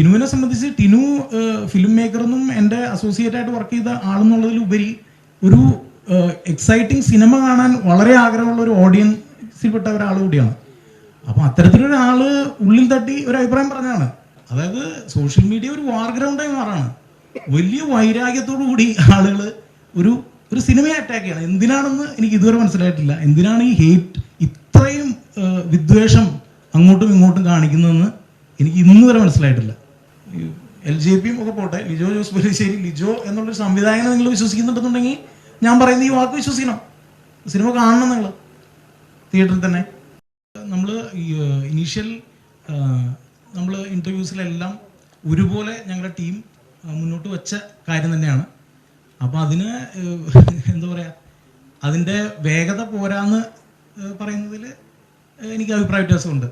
ടിനുവിനെ സംബന്ധിച്ച് ടിനു ഫിലിം മേക്കറെന്നും എന്റെ അസോസിയേറ്റ് ആയിട്ട് വർക്ക് ചെയ്ത ആളെന്നുള്ളതിലുപരി ഒരു എക്സൈറ്റിംഗ് സിനിമ കാണാൻ വളരെ ആഗ്രഹമുള്ള ഒരു ഓഡിയൻസിൽപ്പെട്ട ഒരാൾ കൂടിയാണ്. അപ്പം അത്തരത്തിലൊരാൾ ഉള്ളിൽ തട്ടി ഒരു അഭിപ്രായം പറഞ്ഞതാണ്. അതായത് സോഷ്യൽ മീഡിയ ഒരു വാർ ഗ്രൗണ്ടായി മാറാണ്. വലിയ വൈരാഗ്യത്തോടു കൂടി ആളുകൾ ഒരു ഒരു സിനിമയെ അറ്റാക്ക് ചെയ്യണം. എന്തിനാണെന്ന് എനിക്ക് ഇതുവരെ മനസ്സിലായിട്ടില്ല. എന്തിനാണ് ഈ ഹേറ്റ് ഇത്രയും വിദ്വേഷം അങ്ങോട്ടും ഇങ്ങോട്ടും കാണിക്കുന്നതെന്ന് എനിക്ക് ഇന്നുവരെ മനസ്സിലായിട്ടില്ല. എൽ ജെ പിയും ഒക്കെ പോട്ടെ. ലിജോ ജോസ് പല്ലിശ്ശേരി ലിജോ എന്നുള്ളൊരു സംവിധായകനെ നിങ്ങൾ വിശ്വസിക്കുന്നുണ്ടെന്നുണ്ടെങ്കിൽ ഞാൻ പറയുന്ന ഈ വാക്ക് വിശ്വസിക്കണം. സിനിമ കാണണം നിങ്ങൾ. തിയേറ്ററിൽ തന്നെ. നമ്മൾ ഇനീഷ്യൽ നമ്മൾ ഇന്റർവ്യൂസിലെല്ലാം ഒരുപോലെ ഞങ്ങളുടെ ടീം മുന്നോട്ട് വെച്ച കാര്യം തന്നെയാണ്. അപ്പോൾ അതിന് എന്താ പറയുക അതിന്റെ വേഗത പോരാന്ന് പറയുന്നതിൽ എനിക്ക് അഭിപ്രായ വ്യത്യാസമുണ്ട്.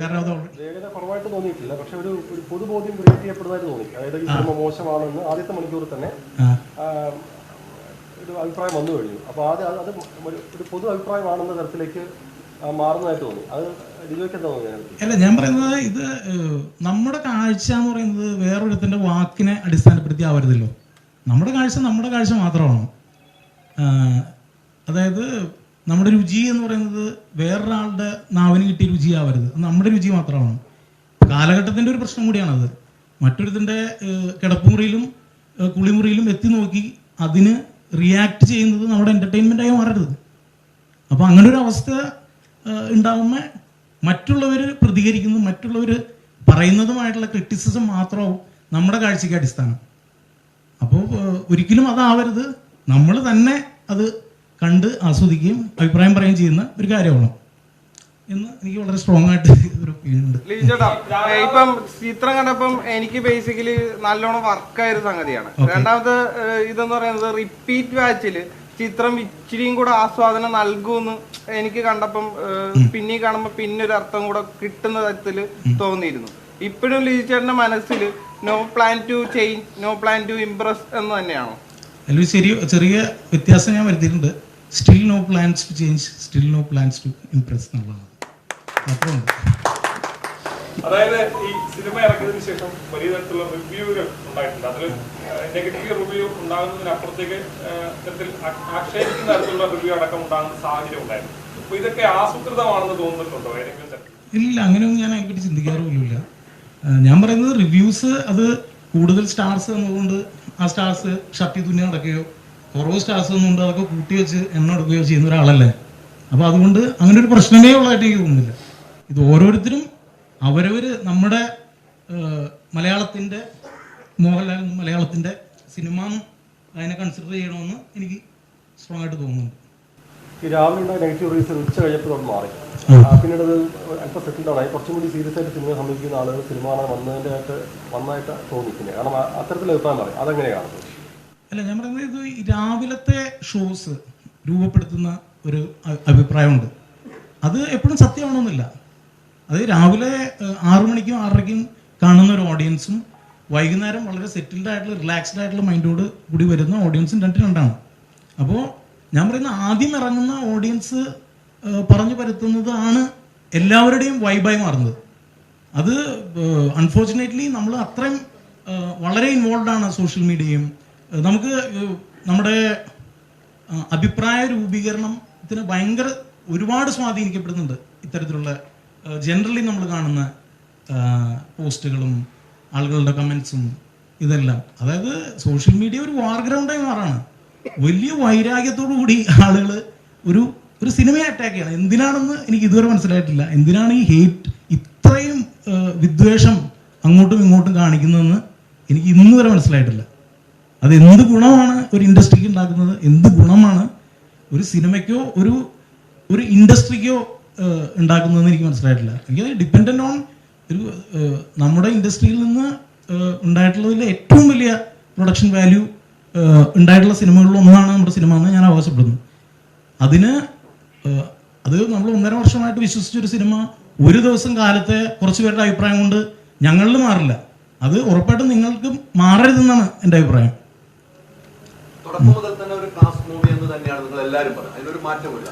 കാരണം അത് വേഗത കുറവായിട്ട് തോന്നിയിട്ടില്ല. പക്ഷെ ഒരു ഒരു പൊതുബോധ്യം ക്രിയേറ്റ് ചെയ്യപ്പെടുന്നതായിട്ട് തോന്നി. അതായത് ഈ സിനിമ മോശമാണെന്ന് ആദ്യത്തെ മണിക്കൂർ തന്നെ ഒരു അഭിപ്രായം വന്നു കഴിഞ്ഞു. അപ്പോൾ അത് അത് ഒരു ഒരു പൊതു അഭിപ്രായമാണെന്ന തരത്തിലേക്ക് മാറുന്നതായിട്ട് തോന്നി. അത് അല്ല ഞാൻ പറയുന്നത് ഇത് നമ്മുടെ കാഴ്ച എന്ന് പറയുന്നത് വേറൊരുത്തിന്റെ വാക്കിനെ അടിസ്ഥാനപ്പെടുത്തി ആവരുതല്ലോ. നമ്മുടെ കാഴ്ച നമ്മുടെ കാഴ്ച മാത്രമാണ്? അതായത് നമ്മുടെ രുചി എന്ന് പറയുന്നത് വേറൊരാളുടെ നാവിന് കിട്ടിയ രുചിയാവരുത്. നമ്മുടെ രുചി മാത്രമാണ്. കാലഘട്ടത്തിന്റെ ഒരു പ്രശ്നം കൂടിയാണത്. മറ്റൊരുത്തിന്റെ ഏഹ്, കിടപ്പുമുറിയിലും കുളിമുറിയിലും എത്തി നോക്കി അതിന് റിയാക്ട് ചെയ്യുന്നത് നമ്മുടെ എന്റർടൈൻമെന്റ് ആയി മാറരുത്. അപ്പോൾ അങ്ങനെ ഒരു അവസ്ഥ ഉണ്ടാകുമ്പോൾ മറ്റുള്ളവർ പ്രതികരിക്കുന്നു മറ്റുള്ളവർ പറയുന്നതുമായിട്ടുള്ള ക്രിറ്റിസിസം മാത്രമാവും നമ്മുടെ കാഴ്ചയ്ക്ക് അടിസ്ഥാനം. അപ്പോൾ ഒരിക്കലും അതാവരുത്. നമ്മൾ തന്നെ അത് കണ്ട് ആസ്വദിക്കുകയും അഭിപ്രായം പറയുകയും ചെയ്യുന്ന ഒരു കാര്യമാണ്. എന്ന് എനിക്ക് വളരെ സ്ട്രോങ് ആയിട്ട് ഒരു ഫീൽ ഉണ്ട്. ഇപ്പം ചിത്രം കണ്ടപ്പം എനിക്ക് ബേസിക്കലി നല്ലോണം വർക്കായ ഒരു സംഗതിയാണ്. രണ്ടാമത് ഇതെന്ന് പറയുന്നത് റിപ്പീറ്റ് വാച്ചിൽ ചിത്രം ഇച്ചിരിയും കൂടെ ആസ്വാദനം നൽകുമെന്ന് എനിക്ക് കണ്ടപ്പം പിന്നെ കാണുമ്പോ പിന്നെ ഒരു അർത്ഥം കൂടെ കിട്ടുന്ന തരത്തിൽ തോന്നിയിരുന്നു. ഇപ്പോഴും ലിജിച്ചേട്ടന്റെ മനസ്സിൽ no plan to change no plan to impress എന്ന് തന്നെയാണോ? ചെറിയ ചെറിയ വ്യത്യാസം ഞാൻ വരുത്തിയിട്ടുണ്ട്. Still no plans to change still no plans to impress എന്നുള്ളതാണ് അപ്പോൾ അതായത് ഈ സിനിമ ഇറക്കിയതിനു ശേഷം വലിയ തരത്തിലുള്ള റിവ്യൂകൾ ഉണ്ടായിട്ടുണ്ട്. അതിൽ നെഗറ്റീവ് റിവ്യൂ ഉണ്ടാകുന്നതിനപ്പുറത്തേക്ക് ഇത്തരത്തിൽ ആക്ഷേപിക്കുന്ന തരത്തിലുള്ള റിവ്യൂ അടക്കം ഉണ്ടാകുന്ന സാഹചര്യം ഉണ്ടായിരുന്നു. അപ്പൊ ഇതൊക്കെ ആസൂത്രിതമാണെന്ന് തോന്നുന്നുണ്ടോ? ഏതെങ്കിലും ഇല്ല അങ്ങനെയൊന്നും ഞാൻ അതിനെപ്പറ്റി ചിന്തിക്കാറുമില്ല ഞാൻ പറയുന്നത് റിവ്യൂസ് അത് കൂടുതൽ സ്റ്റാർസ് എന്നതുകൊണ്ട് ആ സ്റ്റാർസ് ഷർട്ടി തുന്നി നടക്കുകയോ കുറവ് സ്റ്റാർസ് എന്നുകൊണ്ട് അതൊക്കെ കൂട്ടി വെച്ച് എണ്ണ എടുക്കുകയോ ചെയ്യുന്ന ഒരാളല്ലേ? അപ്പോൾ അതുകൊണ്ട് അങ്ങനെ ഒരു പ്രശ്നമേ ഉള്ളതായിട്ട് എനിക്ക് തോന്നുന്നില്ല. ഇത് ഓരോരുത്തരും അവരവർ നമ്മുടെ മലയാളത്തിന്റെ മലയാളത്തിന്റെ മോഹൻലാൽ മലയാളത്തിന്റെ മലയാളത്തിന്റെ സിനിമ അതിനെ കൺസിഡർ ചെയ്യണമെന്ന് എനിക്ക് സ്ട്രോങ് ആയിട്ട് തോന്നുന്നുണ്ട്. ഈ രാവിലെ നെഗറ്റീവ് ഉച്ച കഴിഞ്ഞപ്പോൾ അത് മാറി. പിന്നീട് അത് അല്പം സെറ്റിൽ ഡൗൺ ആയി. കുറച്ചും കൂടി സീരിയസ് ആയിട്ട് സിനിമ സംബന്ധിക്കുന്ന ആളുകൾ സിനിമ വന്നതിന്റെ ആയിട്ട് വന്നായിട്ട് തോന്നിക്കുന്നത് കാരണം അത്തരത്തിലുള്ള അഭിപ്രായം പറയും. അതെങ്ങനെയാണ്? അല്ല ഞാൻ പറയുന്നത് ഇത് രാവിലത്തെ ഷോസ് രൂപപ്പെടുത്തുന്ന ഒരു അഭിപ്രായമുണ്ട്. അത് എപ്പോഴും സത്യമാണെന്നില്ല. അത് രാവിലെ ആറു മണിക്കും ആറരയ്ക്കും കാണുന്ന ഒരു ഓഡിയൻസും വൈകുന്നേരം വളരെ സെറ്റിൽഡ് ആയിട്ടുള്ള റിലാക്സ്ഡ് ആയിട്ടുള്ള മൈൻഡോട് കൂടി വരുന്ന ഓഡിയൻസും രണ്ട് രണ്ടാണ്. അപ്പോൾ ഞാൻ പറയുന്ന ആദ്യം ഇറങ്ങുന്ന ഓഡിയൻസ് പറഞ്ഞു പരത്തുന്നതാണ് എല്ലാവരുടെയും വൈബായി മാറുന്നത്. അത് അൺഫോർച്ചുനേറ്റ്ലി നമ്മൾ അത്രയും വളരെ ഇൻവോൾവ് ആണ് സോഷ്യൽ മീഡിയയും നമുക്ക് നമ്മുടെ അഭിപ്രായ രൂപീകരണത്തിന് ഭയങ്കര ഒരുപാട് സ്വാധീനിക്കപ്പെടുന്നുണ്ട് ഇത്തരത്തിലുള്ള ജനറലി നമ്മൾ കാണുന്ന പോസ്റ്റുകളും ആളുകളുടെ കമൻസും ഇതെല്ലാം. അതായത് സോഷ്യൽ മീഡിയ ഒരു വാർ ഗ്രൗണ്ടായി മാറാണ്. വലിയ വൈരാഗ്യത്തോടു കൂടി ആളുകൾ ഒരു ഒരു സിനിമയെ അറ്റാക്ക് ചെയ്യണം. എന്തിനാണെന്ന് എനിക്ക് ഇതുവരെ മനസ്സിലായിട്ടില്ല. എന്തിനാണ് ഈ ഹേറ്റ് ഇത്രയും വിദ്വേഷം അങ്ങോട്ടും ഇങ്ങോട്ടും കാണിക്കുന്നതെന്ന് എനിക്ക് ഇന്നുവരെ മനസ്സിലായിട്ടില്ല. അത് എന്ത് ഗുണമാണ് ഒരു ഇൻഡസ്ട്രിക്ക് ഉണ്ടാക്കുന്നത്? എന്ത് ഗുണമാണ് ഒരു സിനിമയ്ക്കോ ഒരു ഒരു ഇൻഡസ്ട്രിക്കോ ഉണ്ടാക്കുന്നതെന്ന് എനിക്ക് മനസ്സിലായിട്ടില്ല. എനിക്ക് ഡിപ്പെൻഡന്റ് ഓൺ ഒരു നമ്മുടെ ഇൻഡസ്ട്രിയിൽ നിന്ന് ഉണ്ടായിട്ടുള്ളതിൽ ഏറ്റവും വലിയ പ്രൊഡക്ഷൻ വാല്യൂ ഉണ്ടായിട്ടുള്ള സിനിമകളിൽ ഒന്നാണ് നമ്മുടെ സിനിമ എന്ന് ഞാൻ അവകാശപ്പെടുന്നു അതിന് അത് നമ്മൾ ഒന്നര വർഷമായിട്ട് വിശ്വസിച്ചൊരു സിനിമ ഒരു ദിവസം കാലത്തെ കുറച്ച് പേരുടെ അഭിപ്രായം കൊണ്ട് ഞങ്ങളിൽ മാറില്ല. അത് ഉറപ്പായിട്ടും നിങ്ങൾക്ക് മാറരുതെന്നാണ് എന്റെ അഭിപ്രായം. തുടക്കം മുതൽ തന്നെ ഒരു ക്ലാസ് മൂവി എന്ന് തന്നെയാണ് നിങ്ങൾ എല്ലാവരും പറയുന്നത്. അതിനൊരു മാറ്റമില്ല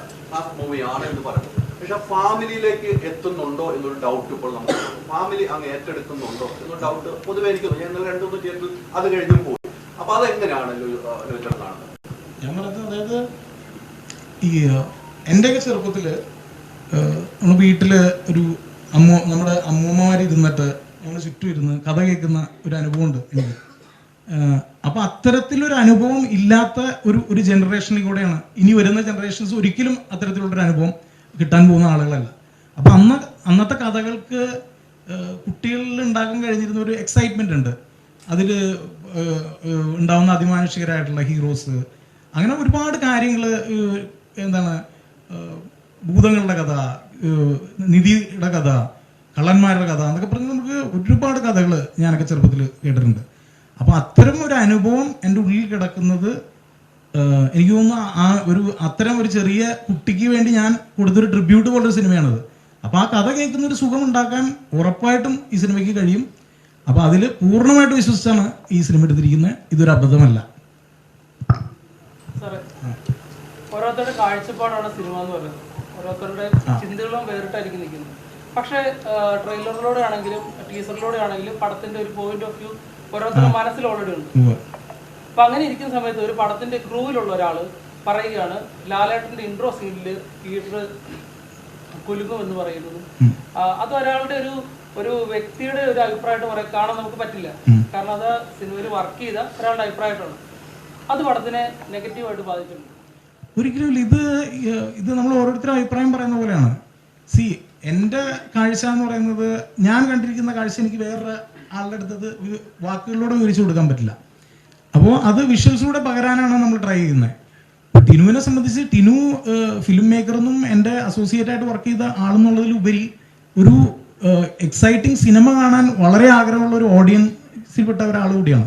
മൂവി ആണ് എന്ന് പറയുന്നത്. പക്ഷെ ഫാമിലിയിലേക്ക് എത്തുന്നുണ്ടോ എന്നൊരു ഡൗട്ട് ഇപ്പോൾ നമുക്ക് ഫാമിലി അങ്ങ് ഏറ്റെടുക്കുന്നുണ്ടോ എന്നൊരു ഡൗട്ട് പൊതുവെ എനിക്ക് ഞങ്ങൾ ഞാൻ ചേർത്ത് അത് കഴിഞ്ഞ് പോയി. അപ്പൊ അതെങ്ങനെയാണ് കാണുന്നത്? പറഞ്ഞത് അതായത് ഈ എന്റെയൊക്കെ ചെറുപ്പത്തിൽ നമ്മൾ വീട്ടിൽ ഒരു അമ്മ നമ്മുടെ അമ്മൂമ്മമാർ ഇരുന്നിട്ട് ഞങ്ങൾ ചുറ്റും ഇരുന്ന് കഥ കേൾക്കുന്ന ഒരു അനുഭവമുണ്ട് എനിക്ക്. ഏഹ് അപ്പൊ അത്തരത്തിലൊരു അനുഭവം ഇല്ലാത്ത ഒരു ഒരു ജനറേഷനിൽ കൂടെയാണ്. ഇനി വരുന്ന ജനറേഷൻസ് ഒരിക്കലും അത്തരത്തിലുള്ളൊരു അനുഭവം കിട്ടാൻ പോകുന്ന ആളുകളല്ല. അപ്പൊ അന്ന് അന്നത്തെ കഥകൾക്ക് കുട്ടികളിൽ ഉണ്ടാക്കാൻ കഴിഞ്ഞിരുന്ന ഒരു എക്സൈറ്റ്മെന്റ് ഉണ്ട്. അതിൽ ഉണ്ടാവുന്ന അതിമാനുഷികരായിട്ടുള്ള ഹീറോസ് അങ്ങനെ ഒരുപാട് കാര്യങ്ങൾ എന്താണ് ഭൂതങ്ങളുടെ കഥ നിധിയുടെ കഥ കള്ളന്മാരുടെ കഥ എന്നൊക്കെ പറഞ്ഞ് നമുക്ക് ഒരുപാട് കഥകൾ ഞാനൊക്കെ ചെറുപ്പത്തിൽ കേട്ടിട്ടുണ്ട്. അപ്പൊ അത്തരം ഒരു അനുഭവം എന്റെ ഉള്ളിൽ കിടക്കുന്നത് എനിക്ക് തോന്നുന്നു ആ ഒരു അത്തരം ഒരു ചെറിയ കുട്ടിക്ക് വേണ്ടി ഞാൻ കൊടുത്തൊരു ട്രിബ്യൂട്ട് പോലൊരു സിനിമയാണത്. അപ്പൊ ആ കഥ കേൾക്കുന്ന ഒരു സുഖം ഉണ്ടാക്കാൻ ഉറപ്പായിട്ടും ഈ സിനിമയ്ക്ക് കഴിയും. അപ്പൊ അതിൽ പൂർണമായിട്ട് വിശ്വസിച്ചാണ് ഈ സിനിമ എടുത്തിരിക്കുന്നത്. ഇതൊരു അബദ്ധമല്ല. ഓരോരുത്തരുടെ കാഴ്ചപ്പാടാണ് സിനിമ എന്ന് പറയുന്നത്. ഓരോരുത്തരുടെ ചിന്തകളും വേറിട്ടായിരിക്കും നിൽക്കുന്നത്. പക്ഷേ ട്രെയിലറിലൂടെ ആണെങ്കിലും ടീസറിലൂടെ ആണെങ്കിലും പടത്തിന്റെ ഒരു പോയിന്റ് ഓഫ് വ്യൂ ഓരോരുത്തരുടെ മനസ്സിൽ ഓൾറെഡി ഉണ്ട്. അപ്പൊ അങ്ങനെ ഇരിക്കുന്ന സമയത്ത് ഒരു പടത്തിന്റെ ക്രൂവിലുള്ള ഒരാൾ പറയുകയാണ് ലാലേട്ടന്റെ ഇൻട്രോ സീനിൽ തിയേറ്റർ കുലുങ്ങും എന്ന് പറയുന്നത്. അത് ഒരാളുടെ ഒരു ഒരു വ്യക്തിയുടെ ഒരു അഭിപ്രായമായിട്ട് പറയാൻ കാണാൻ നമുക്ക് പറ്റില്ല. കാരണം അത് സിനിമയിൽ വർക്ക് ചെയ്ത ഒരാളുടെ അഭിപ്രായമായിട്ടാണ് അത് പടത്തിനെ നെഗറ്റീവായിട്ട് ബാധിച്ചിട്ടുണ്ട് ഒരിക്കലും ഇത് ഇത് നമ്മൾ ഓരോരുത്തരും അഭിപ്രായം പറയുന്ന പോലെയാണ്. സി എന്റെ കാഴ്ച എന്ന് പറയുന്നത് ഞാൻ കണ്ടിരിക്കുന്ന കാഴ്ച എനിക്ക് വേറെ ആളുടെ അടുത്തത് വാക്കുകളിലൂടെ വിവരിച്ചു കൊടുക്കാൻ പറ്റില്ല. അപ്പോൾ അത് വിഷ്വൽസിലൂടെ പകരാനാണ് നമ്മൾ ട്രൈ ചെയ്യുന്നത് ടിനുവിനെ സംബന്ധിച്ച് ടിനു ഫിലിം മേക്കറെന്നും എന്റെ അസോസിയേറ്റ് ആയിട്ട് വർക്ക് ചെയ്ത ആളെന്നുള്ളതിലുപരി ഒരു എക്സൈറ്റിംഗ് സിനിമ കാണാൻ വളരെ ആഗ്രഹമുള്ള ഒരു ഓഡിയൻസിൽപ്പെട്ട ഒരാൾ കൂടിയാണ്.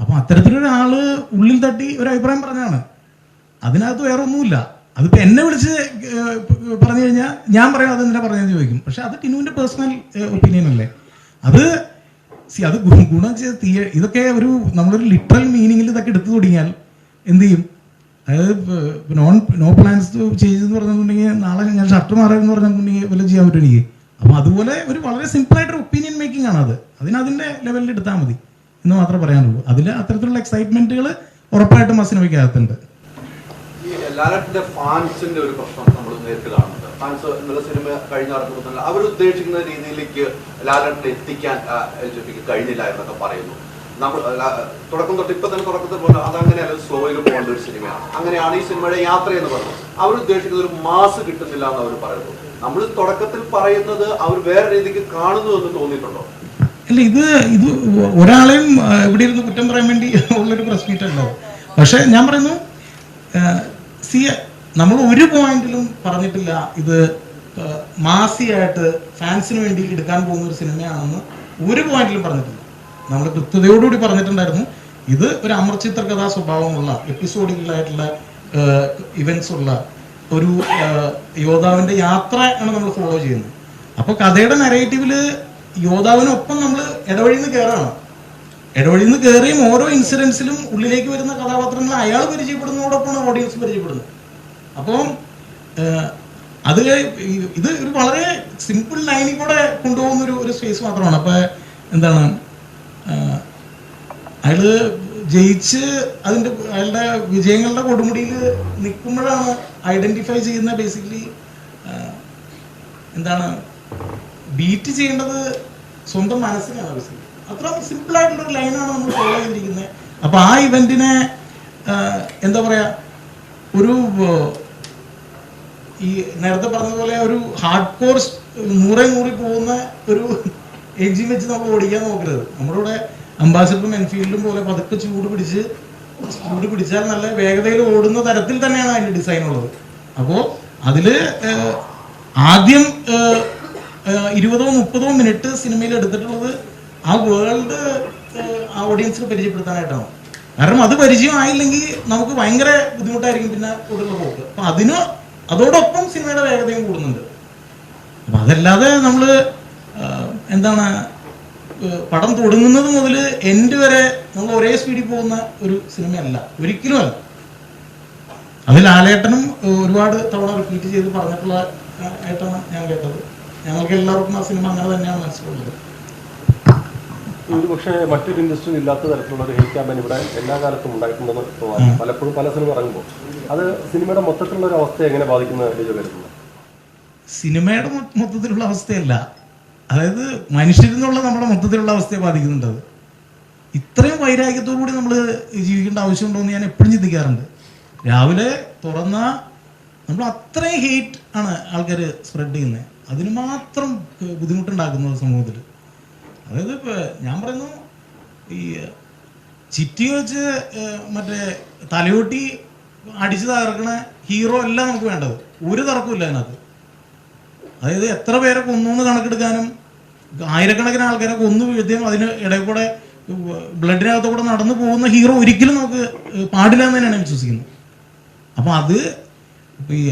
അപ്പോൾ അത്തരത്തിലൊരാൾ ഉള്ളിൽ തട്ടി ഒരു അഭിപ്രായം പറഞ്ഞാണ് അതിനകത്ത് വേറെ ഒന്നുമില്ല അതിപ്പോൾ എന്നെ വിളിച്ച് പറഞ്ഞു കഴിഞ്ഞാൽ ഞാൻ പറയാം അതെന്തിനാ പറഞ്ഞതെന്ന് ചോദിക്കും. പക്ഷെ അത് ടിനുവിന്റെ പേഴ്സണൽ ഒപ്പീനിയൻ അല്ലേ? അത് സി അത് ഗുണം ചെയ്ത് തീയ ഇതൊക്കെ ഒരു നമ്മളൊരു ലിറ്ററൽ മീനിങ്ങിൽ ഇതൊക്കെ എടുത്തു തുടങ്ങിയാൽ എന്ത് ചെയ്യും? അതായത് നോൺ നോ പ്ലാൻസ് ചെയ്തെന്ന് പറഞ്ഞിട്ടുണ്ടെങ്കിൽ നാളെ ഞാൻ ഷർട്ട് മാറാമെന്ന് പറഞ്ഞിട്ടുണ്ടെങ്കിൽ വല്ലതും ചെയ്യാൻ പറ്റും എനിക്ക്. അപ്പൊ അതുപോലെ ഒരു വളരെ സിമ്പിളായിട്ടൊരു ഒപ്പീനിയൻ മേക്കിംഗ് ആണ് അത്. അതിന് അതിന്റെ ലെവലിൽ എടുത്താൽ മതി എന്ന് മാത്രമേ പറയാനുള്ളൂ. അതിൽ അത്തരത്തിലുള്ള എക്സൈറ്റ്മെന്റുകൾ ഉറപ്പായിട്ടും ഈ ലാലറ്റിന്റെ ഫാൻസിന്റെ ഒരു പ്രശ്നം നമ്മൾ നേരിട്ട് കാണുന്നുണ്ട്. ഫാൻസ് എന്നുള്ള സിനിമ കഴിഞ്ഞ നടക്കുമ്പോൾ അവർ ഉദ്ദേശിക്കുന്ന രീതിയിലേക്ക് ലാലറ്റിനെ എത്തിക്കാൻ എൽ ജെ പിക്ക് കഴിഞ്ഞില്ല എന്നൊക്കെ പറയുന്നു. നമ്മൾ തുടക്കം തൊട്ട് ഇപ്പൊ തന്നെ തുടക്കത്തിൽ പോലെ അതങ്ങനെയല്ല സ്ലോയിൽ പോകേണ്ട ഒരു സിനിമയാണ്. അങ്ങനെയാണ് ഈ സിനിമയുടെ യാത്ര എന്ന് പറയുന്നത് അവർ ഉദ്ദേശിക്കുന്ന ഒരു മാസ് കിട്ടുന്നില്ല എന്ന് അവർ പറയുന്നു. നമ്മൾ തുടക്കത്തിൽ പറയുന്നത് അവർ വേറെ രീതിക്ക് കാണുന്നു എന്ന് തോന്നിയിട്ടുണ്ടോ? അല്ല ഇത് ഇത് ഒരാളെയും ഇവിടെ ഇരുന്ന് കുറ്റം പറയാൻ വേണ്ടി ഉള്ളൊരു പ്രശ്നമില്ലല്ലോ പക്ഷെ ഞാൻ പറയുന്നു സി നമ്മൾ ഒരു പോയിന്റിലും പറഞ്ഞിട്ടില്ല. ഇത് മാസിയായിട്ട് ഫാൻസിന് വേണ്ടി എടുക്കാൻ പോകുന്ന ഒരു സിനിമയാണെന്ന് ഒരു പോയിന്റിലും പറഞ്ഞിട്ടില്ല. നമ്മൾ കൃത്യതയോടുകൂടി പറഞ്ഞിട്ടുണ്ടായിരുന്നു. ഇത് ഒരു അമർചിത്ര കഥാ സ്വഭാവമുള്ള എപ്പിസോഡിക്കലായിട്ടുള്ള ഇവന്റ്സ് ഉള്ള ഒരു യോദ്ധാവിന്റെ യാത്ര ആണ് നമ്മൾ ഫോളോ ചെയ്യുന്നത്. അപ്പോൾ കഥയുടെ നരേറ്റീവിൽ യോദ്ധാവിനൊപ്പം നമ്മൾ ഇടവഴിന്ന് കയറാണ് ഇടവഴിയിൽ നിന്ന് കയറിയും ഓരോ ഇൻസിഡൻസിലും ഉള്ളിലേക്ക് വരുന്ന കഥാപാത്രങ്ങൾ അയാൾ പരിചയപ്പെടുന്നതോടൊപ്പമാണ് ഓഡിയൻസ് പരിചയപ്പെടുന്നത്. അപ്പോൾ അത് ഇത് ഒരു വളരെ സിമ്പിൾ ലൈനിൽ കൂടെ കൊണ്ടുപോകുന്ന ഒരു ഒരു സ്പേസ് മാത്രമാണ്. അപ്പൊ എന്താണ് അയാൾ ജയിച്ച് അതിന്റെ അയാളുടെ വിജയങ്ങളുടെ കൊടുമുടിയിൽ നിൽക്കുമ്പോഴാണ് ഐഡന്റിഫൈ ചെയ്യുന്ന ബേസിക്കലി എന്താണ് ബീറ്റ് ചെയ്യേണ്ടത് സ്വന്തം മനസ്സിനാണ് ബേസിക്കലി അത്ര സിമ്പിൾ ആയിട്ടുള്ള ഒരു ലൈനാണ് നമ്മൾ ഫോളോ ചെയ്തിരിക്കുന്നത് അപ്പൊ ആ ഇവന്റിനെ എന്താ പറയാ ഒരു ഈ നേരത്തെ പറഞ്ഞതുപോലെ പോലെ ഒരു ഹാർഡ് കോർ നൂറെ നൂറി പോകുന്ന ഒരു എഞ്ചിൻ വെച്ച് നമ്മൾ ഓടിക്കാൻ നോക്കരുത്. നമ്മുടെ ഇവിടെ അംബാസിഡറും എൻഫീൽഡും പോലെ പതുക്കെ ചൂട് പിടിച്ച് ചൂട് പിടിച്ചാൽ നല്ല വേഗതയിൽ ഓടുന്ന തരത്തിൽ തന്നെയാണ് അതിന്റെ ഡിസൈൻ ഉള്ളത്. അപ്പോൾ അതിൽ ആദ്യം ഇരുപതോ മുപ്പതോ മിനിറ്റ് സിനിമയിൽ എടുത്തിട്ടുള്ളത് ആ വേൾഡ് ഓഡിയൻസിന് പരിചയപ്പെടുത്താനായിട്ടാണ്. കാരണം അത് പരിചയമായില്ലെങ്കിൽ നമുക്ക് ഭയങ്കര ബുദ്ധിമുട്ടായിരിക്കും പിന്നെ കൂടുതൽ പോക്ക്. അപ്പൊ അതിന് അതോടൊപ്പം സിനിമയുടെ വേഗതയും കൂടുന്നുണ്ട്. അപ്പൊ അതല്ലാതെ നമ്മൾ എന്താണ് പടം തുടങ്ങുന്നത് മുതൽ എൻഡ് വരെ നമ്മൾ ഒരേ സ്പീഡിൽ പോകുന്ന ഒരു സിനിമയല്ല. ഒരിക്കലും അല്ല. അതിൽ ആലേട്ടനും ഒരുപാട് തവണ റിപ്പീറ്റ് ചെയ്ത് പറഞ്ഞിട്ടുള്ള ആയിട്ടാണ് ഞാൻ കേട്ടത്. ഞങ്ങൾക്ക് എല്ലാവർക്കും ആ സിനിമ അങ്ങനെ തന്നെയാണ് മനസ്സിലുള്ളത്. ഒരു പക്ഷേ മറ്റൊരു ഇൻഡസ്ട്രിയിൽ ഇല്ലാത്ത തരത്തിലുള്ള ഒരു ഹെയ്റ്റ് ക്യാമ്പയിൻ ഇവിടെ എല്ലാ കാലത്തും ഉണ്ടായിട്ടുണ്ടെന്ന് തോന്നുന്നു. പലപ്പോഴും പല സിനിമ ഇറങ്ങുമ്പോൾ. അത് സിനിമയുടെ മൊത്തത്തിലുള്ള ഒരു അവസ്ഥയെ എങ്ങനെ ബാധിക്കുന്ന സിനിമയുടെ മൊത്തത്തിലുള്ള അവസ്ഥയല്ല. അതായത് മനുഷ്യരെന്നുള്ള നമ്മുടെ മൊത്തത്തിലുള്ള അവസ്ഥയെ ബാധിക്കുന്നുണ്ട് ഇത്രയും വൈരാഗ്യത്തോടു കൂടി നമ്മൾ ജീവിക്കേണ്ട ആവശ്യമുണ്ടോ എന്ന് ഞാൻ എപ്പോഴും ചിന്തിക്കാറുണ്ട്. രാവിലെ തുറന്ന നമ്മൾ അത്രയും ഹെയ്റ്റ് ആണ് ആൾക്കാർ സ്പ്രെഡ് ചെയ്യുന്നത് അതിന് മാത്രം ബുദ്ധിമുട്ടുണ്ടാക്കുന്നത് സമൂഹത്തിൽ അതായത് ഇപ്പൊ ഞാൻ പറയുന്നു ഈ ചിറ്റി വെച്ച് മറ്റേ തലയോട്ടി അടിച്ചു തകർക്കണ ഹീറോ അല്ല നമുക്ക് വേണ്ടത്. ഒരു തർക്കമില്ല അതിനകത്ത്. അതായത് എത്ര പേരെ കൊന്നു കണക്കെടുക്കാനും ആയിരക്കണക്കിന് ആൾക്കാരെ കൊന്നു വീഴ്ത്തിയും അതിന് ഇടയിൽ കൂടെ ബ്ലഡിനകത്ത് കൂടെ നടന്നു പോകുന്ന ഹീറോ ഒരിക്കലും നമുക്ക് പാടില്ല എന്ന് തന്നെയാണ് വിശ്വസിക്കുന്നത്. അപ്പൊ അത് ഈ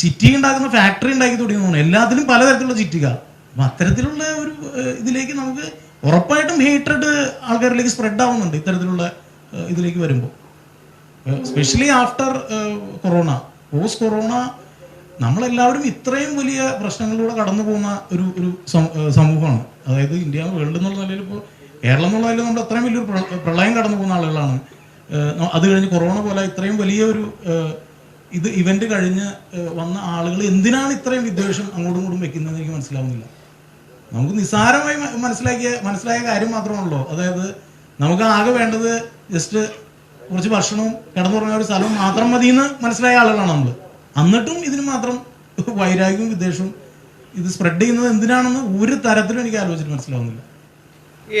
ചിറ്റി ഉണ്ടാക്കുന്ന ഫാക്ടറി ഉണ്ടാക്കി തുടങ്ങി തോന്നുന്നു. എല്ലാത്തിലും പലതരത്തിലുള്ള ചിറ്റിക അപ്പൊ അത്തരത്തിലുള്ള ഒരു ഇതിലേക്ക് നമുക്ക് ഉറപ്പായിട്ടും ഹേറ്റഡ് ആൾക്കാരിലേക്ക് സ്പ്രെഡ് ആവുന്നുണ്ട് ഇത്തരത്തിലുള്ള ഇതിലേക്ക് വരുമ്പോൾ specially after corona post corona നമ്മളെല്ലാവരും ഇത്രയും വലിയ പ്രശ്നങ്ങളിലൂടെ കടന്നു പോകുന്ന ഒരു ഒരു സമൂഹമാണ്. അതായത് ഇന്ത്യ വേൾഡ് എന്നുള്ള നിലയിൽ ഇപ്പോൾ കേരളം എന്നുള്ള നിലയിൽ നമ്മൾ അത്രയും വലിയൊരു പ്രളയം കടന്നു പോകുന്ന ആളുകളാണ്. അത് കഴിഞ്ഞ് കൊറോണ പോലെ ഇത്രയും വലിയ ഒരു ഇത് ഇവന്റ് കഴിഞ്ഞ് വന്ന ആളുകൾ എന്തിനാണ് ഇത്രയും വിദ്വേഷം അങ്ങോട്ടും ഇങ്ങോട്ടും വെക്കുന്നതെന്ന് എനിക്ക് മനസ്സിലാവുന്നില്ല. നമുക്ക് നിസ്സാരമായി മനസ്സിലാക്കിയ മനസ്സിലായ കാര്യം മാത്രമാണല്ലോ. അതായത് നമുക്ക് ആകെ വേണ്ടത് ജസ്റ്റ് കുറച്ച് ഭക്ഷണവും കിടന്നുറങ്ങുന്ന ഒരു സ്ഥലവും മാത്രം മതി എന്ന് മനസ്സിലായ ആളുകളാണ് നമ്മൾ എന്നിട്ടും ഇതിന് മാത്രം വൈരാഗ്യവും വിദ്വേഷവും ഇത് സ്പ്രെഡ് ചെയ്യുന്നത് എന്തിനാണെന്ന് ഒരു തരത്തിലും എനിക്ക് ആലോചിച്ചിട്ട് മനസ്സിലാവുന്നില്ല.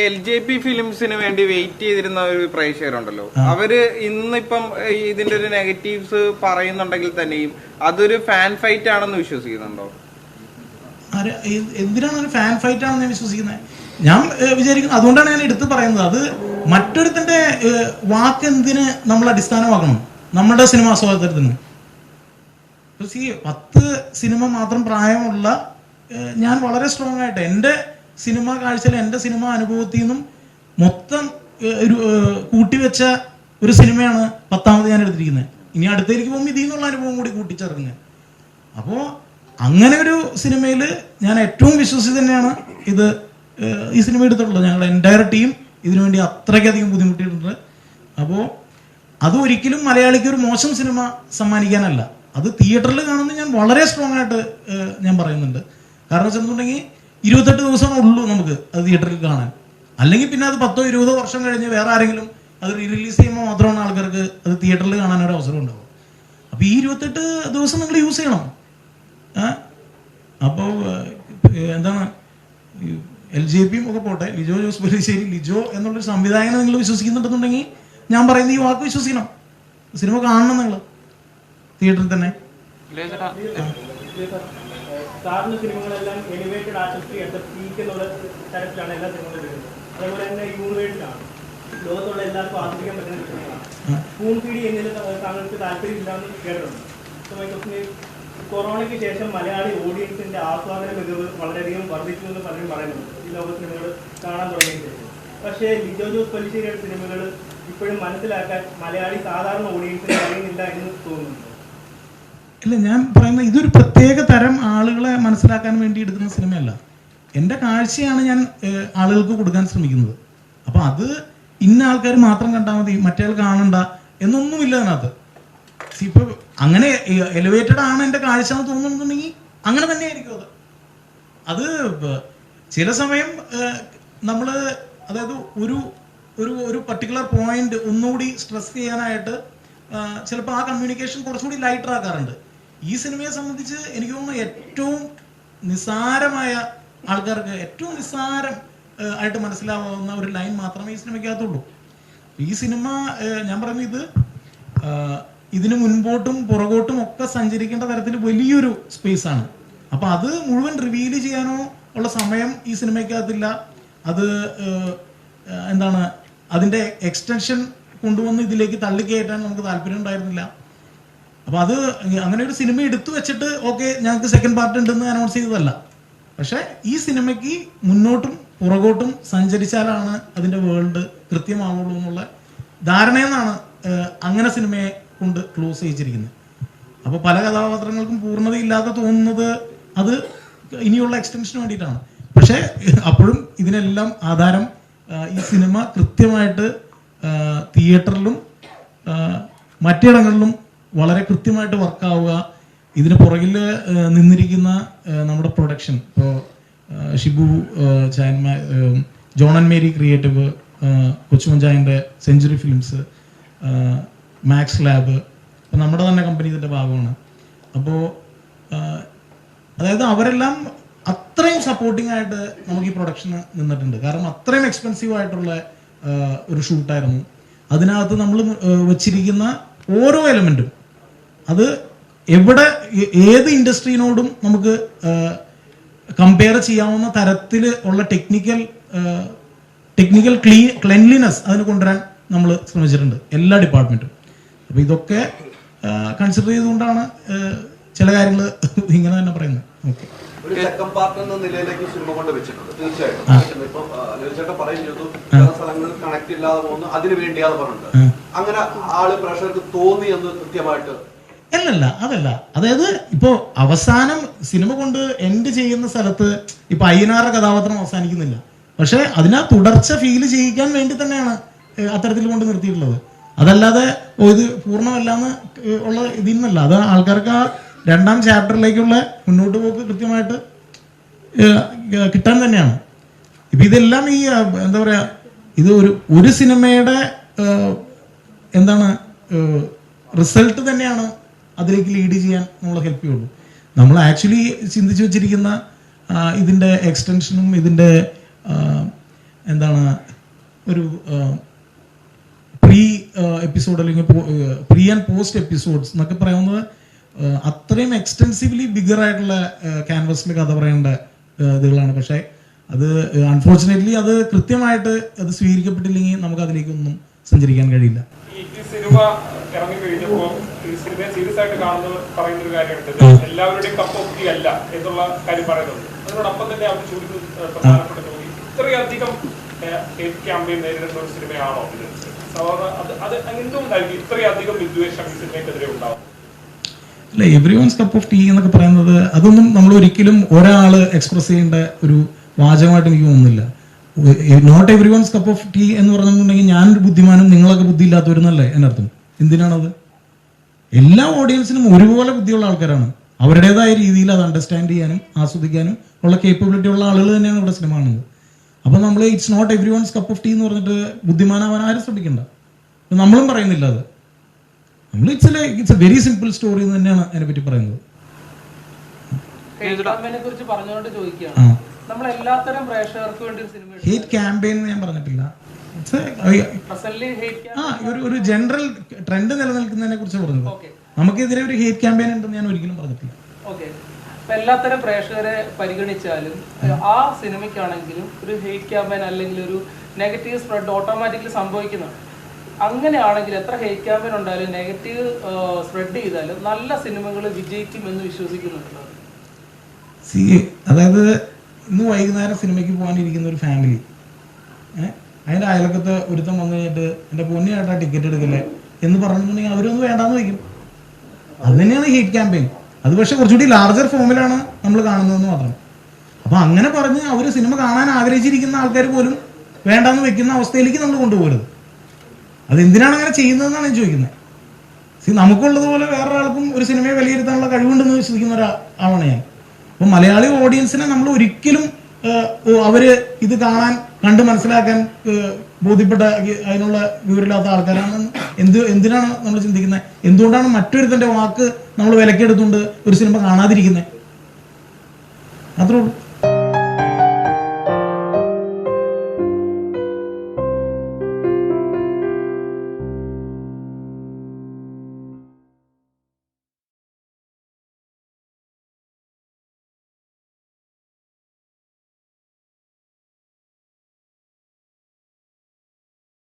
എൽ ജെ പി ഫിലിംസിന് വേണ്ടി വെയിറ്റ് ചെയ്തിരുന്ന ഒരു പ്രേക്ഷകരുണ്ടല്ലോ. അവർ ഇന്നിപ്പം ഇതിന്റെ ഒരു നെഗറ്റീവ്സ് പറയുന്നുണ്ടെങ്കിൽ തന്നെയും അതൊരു ഫാൻ ഫൈറ്റ് ആണെന്ന് വിശ്വസിക്കുന്നുണ്ടോ? എന്തിനാണ് ഫാൻ ഫൈറ്റ് ആണെന്ന് ഞാൻ വിശ്വസിക്കുന്നത്? ഞാൻ വിചാരിക്കുന്നത് വിചാരിക്കുന്നു അതുകൊണ്ടാണ് ഞാൻ എടുത്തു പറയുന്നത്. അത് മറ്റൊരുത്തിന്റെ വാക്ക് എന്തിന് നമ്മൾ അടിസ്ഥാനമാക്കണം? നമ്മുടെ സിനിമ സ്വാതന്ത്ര്യത്തിന്. see, പത്ത് സിനിമ മാത്രം പ്രായമുള്ള ഞാൻ വളരെ സ്ട്രോങ് ആയിട്ട് എന്റെ സിനിമ കാഴ്ചയിൽ എന്റെ സിനിമ അനുഭവത്തിൽ നിന്നും മൊത്തം ഒരു കൂട്ടിവെച്ച ഒരു സിനിമയാണ് പത്താമത് ഞാൻ എടുത്തിരിക്കുന്നത്. ഇനി അടുത്തേക്ക് പോകുമ്പോൾ ഇതിൽ നിന്നുള്ള അനുഭവം കൂടി കൂട്ടിച്ചേർക്കുന്നത് അപ്പോൾ അങ്ങനെ ഒരു സിനിമയിൽ ഞാൻ ഏറ്റവും വിശ്വസിച്ച് തന്നെയാണ് ഇത് ഈ സിനിമ എടുത്തിട്ടുള്ളത്. ഞങ്ങളുടെ എന്റയർ ടീം ഇതിനുവേണ്ടി അത്രയ്ക്കധികം ബുദ്ധിമുട്ടിയിട്ടുണ്ട്. അപ്പോൾ അത് ഒരിക്കലും മലയാളിക്ക് ഒരു മോശം സിനിമ സമ്മാനിക്കാനല്ല. അത് തിയേറ്ററിൽ കാണുന്ന ഞാൻ വളരെ സ്ട്രോങ് ആയിട്ട് ഞാൻ പറയുന്നുണ്ട്. കാരണം വെച്ചിട്ടുണ്ടെങ്കിൽ ഇരുപത്തെട്ട് ദിവസമാണ് ഉള്ളൂ നമുക്ക് അത് തിയേറ്ററിൽ കാണാൻ. അല്ലെങ്കിൽ പിന്നെ അത് പത്തോ ഇരുപതോ വർഷം കഴിഞ്ഞ് വേറെ ആരെങ്കിലും അത് റീ റിലീസ് ചെയ്യുമ്പോൾ മാത്രമാണ് ആൾക്കാർക്ക് അത് തിയേറ്ററിൽ കാണാനൊരു അവസരം ഉണ്ടാവും അപ്പോൾ ഈ ഇരുപത്തെട്ട് ദിവസം നിങ്ങൾ യൂസ് ചെയ്യണം. അപ്പോൾ എന്താണ് എൽ ജെ പിയും ഒക്കെ പോട്ടെ ലിജോ ജോസ് പല്ലിശ്ശേരി ലിജോ എന്നുള്ളൊരു സംവിധായകനെ നിങ്ങൾ വിശ്വസിക്കുന്നുണ്ടെന്നുണ്ടെങ്കിൽ ഞാൻ പറയുന്ന ഈ വാക്ക് വിശ്വസിക്കണം. സിനിമ കാണണം നിങ്ങൾ തിയേറ്ററിൽ തന്നെ. സാറിന്റെ സിനിമകളെല്ലാം എലിവേറ്റഡ് ആർട്ടിസ്റ്റ് അറ്റ് പീക്ക് എന്നുള്ള തരത്തിലാണ് എല്ലാ സിനിമകളും വരുന്നത്. അതേപോലെ തന്നെ യൂണിവേഴ്സിലാണ്. ലോകത്തുള്ള എല്ലാവർക്കും ആസ്വദിക്കാൻ പറ്റുന്ന താങ്കൾക്ക് താല്പര്യമില്ലാന്ന് കേട്ടിട്ടുണ്ട്. കൊറോണയ്ക്ക് ശേഷം മലയാളി ഓഡിയൻസിന്റെ ആസ്വാദന മികവ് വളരെയധികം വർദ്ധിച്ചു എന്ന് പലരും പറയുന്നുണ്ട്. ഈ ലോക സിനിമകൾ കാണാൻ തുടങ്ങിയ ശേഷം പക്ഷേ ലിജോ ജോസ് പലിശ്ശേരിയുടെ സിനിമകൾ ഇപ്പോഴും മനസ്സിലാക്കാൻ മലയാളി സാധാരണ ഓഡിയൻസിന് കഴിയുന്നില്ല എന്ന് തോന്നുന്നു ഇല്ല ഞാൻ പറയുന്ന ഇതൊരു പ്രത്യേക തരം ആളുകളെ മനസ്സിലാക്കാൻ വേണ്ടി എടുക്കുന്ന സിനിമയല്ല. എന്റെ കാഴ്ചയാണ് ഞാൻ ആളുകൾക്ക് കൊടുക്കാൻ ശ്രമിക്കുന്നത്. അപ്പോൾ അത് ഇന്ന ആൾക്കാർ മാത്രം കണ്ടാൽ മതി മറ്റേ കാണണ്ട എന്നൊന്നുമില്ല അതിനകത്ത്. See, ഇപ്പൊ അങ്ങനെ എലിവേറ്റഡ് ആണ് എന്റെ കാഴ്ച എന്ന് തോന്നുന്നുണ്ടെങ്കിൽ അങ്ങനെ തന്നെയായിരിക്കും അത്. അത് ചില സമയം നമ്മൾ അതായത് ഒരു ഒരു ഒരു പർട്ടിക്കുലർ പോയിന്റ് ഒന്നുകൂടി സ്ട്രെസ് ചെയ്യാനായിട്ട് ചിലപ്പോൾ ആ കമ്മ്യൂണിക്കേഷൻ കുറച്ചുകൂടി ലൈറ്റർ ആക്കാറുണ്ട്. ഈ സിനിമയെ സംബന്ധിച്ച് എനിക്ക് തോന്നുന്നു ഏറ്റവും നിസ്സാരമായ ആൾക്കാർക്ക് ഏറ്റവും നിസ്സാരം ആയിട്ട് മനസ്സിലാവുന്ന ഒരു ലൈൻ മാത്രമേ ഈ സിനിമയ്ക്കകത്തുള്ളൂ. ഈ സിനിമ ഞാൻ പറയുന്നത് ഇത് ഇതിന് മുൻപോട്ടും പുറകോട്ടും ഒക്കെ സഞ്ചരിക്കേണ്ട തരത്തിൽ വലിയൊരു സ്പേസ് ആണ്. അപ്പൊ അത് മുഴുവൻ റിവീൽ ചെയ്യാനോ ഉള്ള സമയം ഈ സിനിമയ്ക്കകത്തില്ല അത് എന്താണ് അതിന്റെ എക്സ്റ്റൻഷൻ കൊണ്ടുവന്ന് ഇതിലേക്ക് തള്ളിക്കയറ്റാൻ നമുക്ക് താല്പര്യം ഉണ്ടായിരുന്നില്ല. അപ്പൊ അത് അങ്ങനെ ഒരു സിനിമ എടുത്തു വെച്ചിട്ട് ഓക്കെ ഞങ്ങൾക്ക് സെക്കൻഡ് പാർട്ട് ഉണ്ടെന്ന് അനൗൺസ് ചെയ്തതല്ല. പക്ഷെ ഈ സിനിമയ്ക്ക് മുന്നോട്ടും പുറകോട്ടും സഞ്ചരിച്ചാലാണ് അതിന്റെ വേൾഡ് കൃത്യമാവുള്ളൂ എന്നുള്ള ധാരണയെന്നാണ് അങ്ങനെ സിനിമയെ കൊണ്ട് ക്ലോസ് ചെയ്യിച്ചിരിക്കുന്നത് അപ്പോൾ പല കഥാപാത്രങ്ങൾക്കും പൂർണതയില്ലാതെ തോന്നുന്നത് അത് ഇനിയുള്ള എക്സ്റ്റൻഷന് വേണ്ടിയിട്ടാണ്. പക്ഷേ അപ്പോഴും ഇതിനെല്ലാം ആധാരം ഈ സിനിമ കൃത്യമായിട്ട് തിയേറ്ററിലും മറ്റിടങ്ങളിലും വളരെ കൃത്യമായിട്ട് വർക്കാവുക ഇതിന് പുറകിൽ നിന്നിരിക്കുന്ന നമ്മുടെ പ്രൊഡക്ഷൻ ഇപ്പോൾ ഷിബു ചാൻമ ജോൺ ആൻഡ് മേരി ക്രിയേറ്റീവ് കൊച്ചുമഞ്ചായന്റെ സെഞ്ചുറി ഫിലിംസ് മാക്സ് ലാബ് ഇപ്പം നമ്മുടെ തന്നെ കമ്പനി ഇതിന്റെ ഭാഗമാണ്. അപ്പോൾ അതായത് അവരെല്ലാം അത്രയും സപ്പോർട്ടിംഗ് ആയിട്ട് നമുക്ക് ഈ പ്രൊഡക്ഷന് നിന്നിട്ടുണ്ട്. കാരണം അത്രയും എക്സ്പെൻസീവ് ആയിട്ടുള്ള ഒരു ഷൂട്ടായിരുന്നു അതിനകത്ത് നമ്മൾ വെച്ചിരിക്കുന്ന ഓരോ എലമെന്റും അത് എവിടെ ഏത് ഇൻഡസ്ട്രീനോടും നമുക്ക് കമ്പയർ ചെയ്യാവുന്ന തരത്തിൽ ഉള്ള ടെക്നിക്കൽ ടെക്നിക്കൽ ക്ലീ ക്ലെൻലിനെസ് അതിന് കൊണ്ടുവരാൻ നമ്മൾ ശ്രമിച്ചിട്ടുണ്ട്. എല്ലാ ഡിപ്പാർട്ട്മെന്റും അപ്പൊ ഇതൊക്കെ കൺസിഡർ ചെയ്തുകൊണ്ടാണ് ചില കാര്യങ്ങൾ ഇങ്ങനെ തന്നെ പറയുന്നത്. ഓക്കെ ഒരു സെക്കൻഡ് പാർട്ട് എന്ന നിലയിലേക്ക് സിനിമ കൊണ്ട് വെച്ചിട്ടുണ്ട്. തീർച്ചയായിട്ടും. ഇപ്പം ചേട്ടൻ പറയും ചെയ്തു. ചില സ്ഥലങ്ങളിൽ കണക്ട് ഇല്ലാതെ പോകുന്നു. അതിന് വേണ്ടിയാന്ന് പറഞ്ഞിട്ടുണ്ട് അങ്ങനെ ആൾ പ്രേക്ഷകർക്ക് തോന്നി എന്ന് കൃത്യമായിട്ട്? അല്ലല്ല അതല്ല. അതായത് ഇപ്പോ അവസാനം സിനിമ കൊണ്ട് എൻഡ് ചെയ്യുന്ന സ്ഥലത്ത് ഇപ്പൊ അയ്യനാറ കഥാപാത്രം അവസാനിക്കുന്നില്ല. പക്ഷെ അതിനാ തുടർച്ച ഫീൽ ചെയ്യിക്കാൻ വേണ്ടി തന്നെയാണ് അത്തരത്തിൽ കൊണ്ട് നിർത്തിയിട്ടുള്ളത്. അതല്ലാതെ ഇത് പൂർണമല്ലാന്ന് ഉള്ള ഇതിൽ നിന്നല്ല അത് ആൾക്കാർക്ക് ആ രണ്ടാം ചാപ്റ്ററിലേക്കുള്ള മുന്നോട്ട് പോക്ക് കൃത്യമായിട്ട് കിട്ടാൻ തന്നെയാണ്. ഇപ്പൊ ഇതെല്ലാം ഈ എന്താ പറയാ ഇത് ഒരു ഒരു സിനിമയുടെ എന്താണ് റിസൾട്ട് തന്നെയാണ് അതിലേക്ക് ലീഡ് ചെയ്യാൻ നമ്മളെ ഹെൽപ്പ് ചെയ്യുള്ളൂ. നമ്മൾ ആക്ച്വലി ചിന്തിച്ചു വെച്ചിരിക്കുന്ന ഇതിന്റെ എക്സ്റ്റൻഷനും ഇതിന്റെ എന്താണ് ഒരു എപ്പിസോഡ് അല്ലെങ്കിൽ പ്രീ ആൻഡ് പോസ്റ്റ് എപ്പിസോഡ്സ് എന്നൊക്കെ പറയുന്നത് അത്രയും എക്സ്റ്റെൻസീവ്ലി ബിഗർ ആയിട്ടുള്ള ക്യാൻവസിൽ കഥ പറയേണ്ട ഇതുകളാണ്. പക്ഷേ അത് അൺഫോർച്ചുനേറ്റ്ലി അത് കൃത്യമായിട്ട് അത് സ്വീകരിക്കപ്പെട്ടില്ലെങ്കിൽ നമുക്ക് അതിലേക്കൊന്നും സഞ്ചരിക്കാൻ കഴിയില്ല. സിനിമ ഇറങ്ങി കഴിഞ്ഞപ്പോൾ സിനിമയെ സീരിയസ് ആയിട്ട് കാണുന്നത് പറയുന്ന ഒരു കാര്യമുണ്ട് എല്ലാവരുടെയും കപ്പ് അല്ല എന്നുള്ള കാര്യം പറയുന്നുണ്ട് അതിനോടൊപ്പം തന്നെ അവർ ചോദിക്കുന്ന ഏഹ്, പ്രധാനപ്പെട്ട ചോദ്യം ഇത്രയധികം ക്യാമ്പയിൻ നേരിടുന്ന ഒരു സിനിമയാണോ ഇത്? അല്ല every once cup of tea എന്നൊക്കെ പറയുന്നത് അതൊന്നും നമ്മൾ ഒരിക്കലും ഒരാൾ എക്സ്പ്രസ് ചെയ്യേണ്ട ഒരു വാചകമായിട്ട് എനിക്ക് തോന്നുന്നില്ല. Not everyone's cup of tea എന്ന് പറഞ്ഞിട്ടുണ്ടെങ്കിൽ ഞാനൊരു ബുദ്ധിമാനും നിങ്ങളൊക്കെ ബുദ്ധി ഇല്ലാത്തവരുന്നല്ലേ എന്നർത്ഥം എന്തിനാണത്? എല്ലാ ഓഡിയൻസിനും ഒരുപോലെ ബുദ്ധിയുള്ള ആൾക്കാരാണ്. അവരുടേതായ രീതിയിൽ അത് അണ്ടർസ്റ്റാൻഡ് ചെയ്യാനും ആസ്വദിക്കാനും ഉള്ള കേപ്പബിലിറ്റി ഉള്ള ആളുകൾ തന്നെയാണ് ഇവിടെ സിനിമ കാണുന്നത്. അപ്പൊ നമ്മൾ it's not everyone's cup of tea എന്ന് പറഞ്ഞിട്ട് ബുദ്ധിമാനാവാൻ ആരും ശ്രമിക്കണ്ട. നമ്മളും പറയുന്നില്ല അത്. നമ്മൾ it's it's a very simple story എന്ന് തന്നെയാണ് അതിനെ പറ്റി പറയുന്നത് ഹേറ്റ് കുറിച്ച് പറഞ്ഞുകൊണ്ട് ചോദിക്കുകയാണ്. നമ്മൾ എല്ലാത്തരം പ്രേക്ഷകർക്ക് വേണ്ടി സിനിമ ഹേറ്റ് ക്യാമ്പയിൻ എന്ന് ഞാൻ പറഞ്ഞിട്ടില്ല. ആ ഒരു ഒരു ജനറൽ ട്രെൻഡ് നിലനിൽക്കുന്നതിനെ കുറിച്ച് പറഞ്ഞത്. ഓക്കെ നമുക്കെതിരെ ഒരു ഹേറ്റ് ക്യാമ്പയിൻ ഉണ്ടെന്ന് ഞാൻ ഒരിക്കലും പറഞ്ഞിട്ടില്ല. എല്ലാത്തരം പ്രേക്ഷകരെ പരിഗണിച്ചാലും ആ സിനിമയ്ക്കാണെങ്കിലും ഒരു ഹെയ്റ്റ് ക്യാമ്പയിൻ അല്ലെങ്കിൽ ഒരു നെഗറ്റീവ് സ്പ്രെഡ് ഓട്ടോമാറ്റിക്കലി സംഭവിക്കുന്നതാണ് അങ്ങനെയാണെങ്കിൽ എത്ര ഹെയ്റ്റ് ക്യാമ്പയിൻ ഉണ്ടായാലും നെഗറ്റീവ് സ്പ്രെഡ് ചെയ്താലും നല്ല സിനിമകൾ വിജയിക്കും എന്ന് വിശ്വസിക്കുന്നുണ്ട്? സി അതായത് ഇന്ന് വൈകുന്നേരം സിനിമയ്ക്ക് പോകാനിരിക്കുന്ന ഒരു ഫാമിലി അതിന്റെ അയലക്കത്ത് ഒരുത്തം വന്നു കഴിഞ്ഞിട്ട് എന്റെ പൊന്നിയായിട്ടാ ടിക്കറ്റ് എടുക്കല്ലേ? എന്ന് പറഞ്ഞിട്ടുണ്ടെങ്കിൽ അവരൊന്നും വേണ്ടാന്ന് വയ്ക്കും അത് തന്നെയാണ് ഹീറ്റ് ക്യാമ്പയിൻ അത് പക്ഷെ കുറച്ചുകൂടി ലാർജർ ഫോമിലാണ് നമ്മൾ കാണുന്നതെന്ന് മാത്രം. അപ്പൊ അങ്ങനെ പറഞ്ഞ് അവർ സിനിമ കാണാൻ ആഗ്രഹിച്ചിരിക്കുന്ന ആൾക്കാർ പോലും വേണ്ടാന്ന് വെക്കുന്ന അവസ്ഥയിലേക്ക് നമ്മൾ കൊണ്ടുപോകരുത്. അതെന്തിനാണ് അങ്ങനെ ചെയ്യുന്നതെന്നാണ് ഞാൻ ചോദിക്കുന്നത്. നമുക്കുള്ളതുപോലെ വേറൊരാൾക്കും ഒരു സിനിമയെ വിലയിരുത്താനുള്ള കഴിവുണ്ടെന്ന് വിശ്വസിക്കുന്ന ഒരാളാണ് ഞാൻ. അപ്പൊ മലയാളി ഓഡിയൻസിനെ നമ്മൾ ഒരിക്കലും അവർ ഇത് കാണാൻ കണ്ട് മനസ്സിലാക്കാൻ ബോധ്യപ്പെട്ട അതിനുള്ള വിവരമില്ലാത്ത ആൾക്കാരാണ്. എന്ത് എന്തിനാണ് നമ്മൾ ചിന്തിക്കുന്നത്? എന്തുകൊണ്ടാണ് മറ്റൊരുത്തന്റെ വാക്ക് നമ്മൾ വിലക്കെടുത്തുകൊണ്ട് ഒരു സിനിമ കാണാതിരിക്കുന്നത്? അത്രേ ഉള്ളൂ.